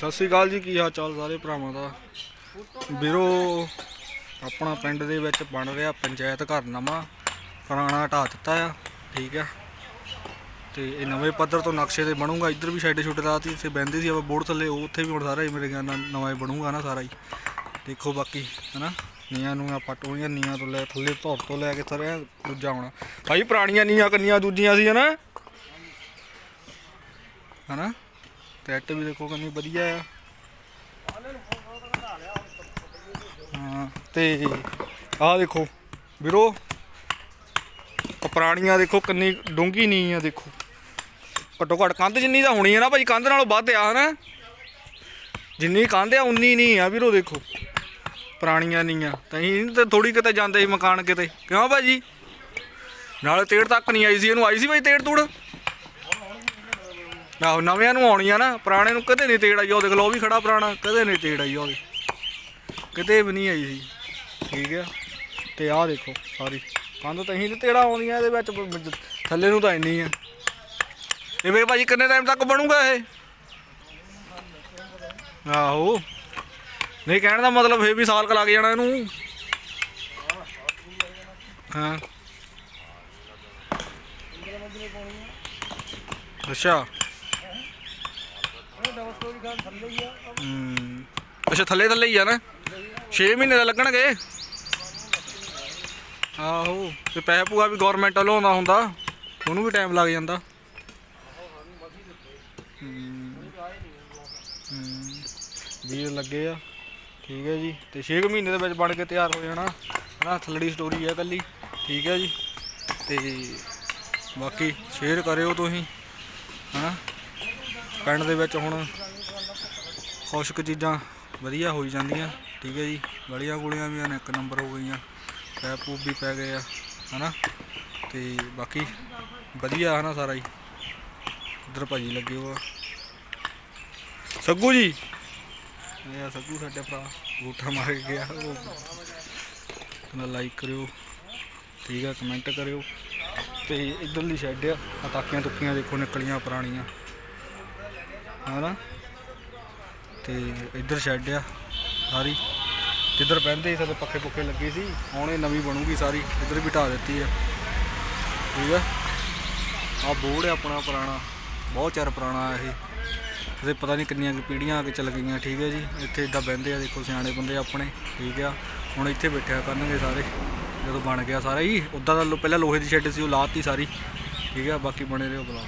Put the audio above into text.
ਸਤਿ ਸ੍ਰੀ ਅਕਾਲ ਜੀ, ਕੀ ਹਾਲ ਚਾਲ ਸਾਰੇ ਭਰਾਵਾਂ ਦਾ? ਵੀਰੋ, ਆਪਣਾ ਪਿੰਡ ਦੇ ਵਿੱਚ ਬਣ ਰਿਹਾ ਪੰਚਾਇਤ ਘਰ ਨਵਾਂ, ਪੁਰਾਣਾ ਢਾਹ ਦਿੱਤਾ ਆ, ਠੀਕ ਆ। ਤੇ ਇਹ ਨਵੇਂ ਪੱਧਰ ਤੋਂ ਨਕਸ਼ੇ ਤੇ ਬਣੂਗਾ, ਇੱਧਰ ਵੀ ਛੱਡੇ ਛੁੱਟੇ ਰਾਤ ਇੱਥੇ ਬਹਿੰਦੇ ਸੀ ਆਪਾਂ ਬੋਰਡ ਥੱਲੇ, ਉਹ ਉੱਥੇ ਵੀ ਹੁਣ ਸਾਰਾ ਹੀ ਮੇਰੇ ਖਿਆਲ ਨਾਲ ਨਵਾਂ ਹੀ ਬਣੂਗਾ ਨਾ ਸਾਰਾ ਹੀ। ਦੇਖੋ ਬਾਕੀ, ਹਨਾ? ਨੀਆਂ ਨੂੰ ਆਪਾਂ ਟੋਈਆਂ ਨੀਆਂ ਤੋਂ ਲੈ, ਥੱਲੇ ਧੌਰ ਤੋਂ ਲੈ ਕੇ ਸਾਰਿਆਂ ਦੂਜਾ ਹੋਣਾ। ਭਾਈ ਪੁਰਾਣੀਆਂ ਨੀਆਂ ਕੰਨੀਆਂ ਦੂਜੀਆਂ ਸੀ, ਹਨਾ? ਹਨਾ? ਟਰੈਕਟਰ ਵੀ ਦੇਖੋ ਕਿੰਨੀ ਵਧੀਆ ਆ। ਹਾਂ, ਤੇ ਆਹ ਦੇਖੋ ਵੀਰੋ ਪੁਰਾਣੀਆਂ ਦੇਖੋ ਕਿੰਨੀ ਡੂੰਗੀ ਨਹੀਂ ਆ ਦੇਖੋ। ਘੱਟੋ ਘੱਟ ਕੰਧ ਜਿੰਨੀ ਤਾਂ ਹੋਣੀ ਆ ਨਾ ਭਾਈ, ਕੰਧ ਨਾਲੋਂ ਵੱਧ ਆ, ਹਨਾ? ਜਿੰਨੀ ਕੰਧ ਆ, ਉਨੀ ਨਹੀਂ ਆ ਵੀਰੋ, ਦੇਖੋ। ਪੁਰਾਣੀਆਂ ਨਹੀਂ। ਆ ਤਾਂ ਅਸੀਂ ਤੇ ਥੋੜੀ ਕਿਤੇ ਜਾਂਦੇ ਸੀ ਮਕਾਨ ਕਿਤੇ। ਕਿਉਂ ਭਾਜੀ? ਨਾਲੇ ਤੇੜ ਤੱਕ ਨਹੀਂ ਆਈ ਸੀ, ਇਹਨੂੰ ਆਈ ਸੀ ਭਾਈ ਤੇੜ ਤੂੜ? ਆਹੋ, ਨਵਿਆਂ ਨੂੰ ਆਉਣੀ ਆ ਨਾ, ਪੁਰਾਣੇ ਨੂੰ ਕਦੇ ਨਹੀਂ ਤੇੜ ਆਈ ਉਹ ਦੇਖ ਲਓ ਉਹ ਵੀ ਖੜਾ ਪੁਰਾਣਾ, ਕਦੇ ਨਹੀਂ ਤੇੜ ਆਈ ਉਹਦੀ। ਕਿਤੇ ਵੀ ਨਹੀਂ ਆਈ ਸੀ। ਠੀਕ ਆ? ਤੇ ਆਹ ਦੇਖੋ ਸਾਰੀ ਕੰਧ ਤਾਂ ਹੀ ਤੇ ਤੇੜਾ ਆਉਂਦੀਆਂ, ਇਹਦੇ ਵਿੱਚ ਬ- ਥੱਲੇ ਨੂੰ ਤਾਂ ਇੰਨੀ ਆ। ਇਹ ਵੇ ਭਾਜੀ ਕਿੰਨੇ ਟਾਈਮ ਤੱਕ ਬਣੂਗਾ ਇਹ? ਆਹੋ। ਨਹੀਂ, ਕਹਿਣ ਦਾ ਮਤਲਬ ਇਹ ਵੀ ਸਾਲ ਕ ਲੱਗ ਜਾਣਾ ਇਹਨੂੰ। ਹਾਂ। ਅੱਛਾ। ਹੂੰ ਅੱਛਾ, ਥੱਲੇ ਥੱਲੇ ਹੀ ਆ ਨਾ? 6 ਮਹੀਨੇ ਦਾ ਲੱਗਣਗੇ। ਆਹੋ, ਤੇ ਪੈਸੇ ਪੂਆ ਵੀ ਗਵਰਨਮੈਂਟ ਵੱਲੋਂ ਆਉਂਦਾ ਹੁੰਦਾ। ਉਹਨੂੰ ਵੀ ਟਾਈਮ ਲੱਗ ਜਾਂਦਾ। ਵੀਰ ਲੱਗੇ ਆ। ਠੀਕ ਹੈ ਜੀ। ਤੇ 6 ਮਹੀਨੇ ਦੇ ਵਿੱਚ ਬਣ ਕੇ ਤਿਆਰ ਹੋ ਜਾਣਾ। ਹਨਾ, ਥੱਲੜੀ ਸਟੋਰੀ ਹੈ ਕੱਲੀ ਠੀਕ ਹੈ ਜੀ। ਤੇ ਬਾਕੀ ਸ਼ੇਅਰ ਕਰਿਓ ਤੁਸੀਂ। ਹਨਾ? ਪਿੰਡ ਦੇ ਵਿੱਚ ਹੁਣ ਖੁਸ਼ਕ ਚੀਜ਼ਾਂ ਵਧੀਆ ਹੋਈ ਜਾਂਦੀਆਂ। ਠੀਕ ਹੈ ਜੀ, ਗਲੀਆਂ ਗੁਲੀਆਂ ਵੀ ਹਨ ਇੱਕ ਨੰਬਰ ਹੋ ਗਈਆਂ। ਪੈਪ ਪੂਪ ਵੀ ਪੈ ਗਏ ਆ, ਹਨਾ? ਤੇ ਬਾਕੀ ਵਧੀਆ ਹਨਾ ਸਾਰਾ ਹੀ ਉਧਰ ਭਾਜੀ ਲੱਗੇ ਹੋ ਸੱਗੂ ਜੀ। ਇਹ ਆ ਸੱਗੂ ਸਾਡੇ ਭਰਾ ਬੂਠਾ ਮਾਰ ਕੇ ਗਿਆ। ਉਹ ਨਾ ਲਾਈਕ ਕਰਿਓ, ਠੀਕ ਆ ਕਮੈਂਟ ਕਰਿਓ। ਤੇ ਇਧਰਲੀ ਸ਼ੈੱਡ ਆ ਆਹ ਤਾਕੀਆਂ ਤੁੱਕੀਆਂ ਦੇਖੋ ਨਿਕਲੀਆਂ ਪੁਰਾਣੀਆਂ। ਹਨਾ? ਤੇ ਇੱਧਰ ਸ਼ੈੱਡ ਆ ਸਾਰੀ। ਜਿੱਧਰ ਬਹਿੰਦੇ ਸੀ ਤੇ ਪੱਖੇ ਪੁੱਖੇ ਲੱਗੇ ਸੀ। ਹੁਣ ਇਹ ਨਵੀਂ ਬਣੂਗੀ ਸਾਰੀ। ਇੱਧਰ ਵੀ ਢਾ ਦਿੱਤੀ ਆ। ਠੀਕ ਆ? ਆ ਬੋਰਡ ਹੈ ਆਪਣਾ ਪੁਰਾਣਾ। ਬਹੁਤ ਚਿਰ ਪੁਰਾਣਾ ਆ ਇਹ। ਇਹਦੇ ਪਤਾ ਨਹੀਂ ਕਿੰਨੀਆਂ ਕੁ ਪੀੜ੍ਹੀਆਂ ਅੱਗੇ ਚੱਲ ਗਈਆਂ। ਠੀਕ ਹੈ ਜੀ? ਇੱਥੇ ਇਦਾਂ ਬਹਿੰਦੇ ਆ, ਦੇਖੋ ਸਿਆਣੇ ਬੰਦੇ ਆਪਣੇ। ਠੀਕ ਆ? ਹੁਣ ਇੱਥੇ ਬੈਠਿਆ ਕਰਨਗੇ ਸਾਰੇ। ਜਦੋਂ ਬਣ ਗਿਆ ਸਾਰਾ ਹੀ। ਉਦਾਂ ਦਾ ਲੋ- ਪਹਿਲਾਂ ਲੋਹੇ ਦੀ ਸ਼ੈੱਡ ਸੀ, ਉਹ ਲਾਤੀ ਸਾਰੀ। ਠੀਕ ਆ? ਬਾਕੀ ਬਣੇ ਰਹੇ ਉਹ ਬਲੌਗ।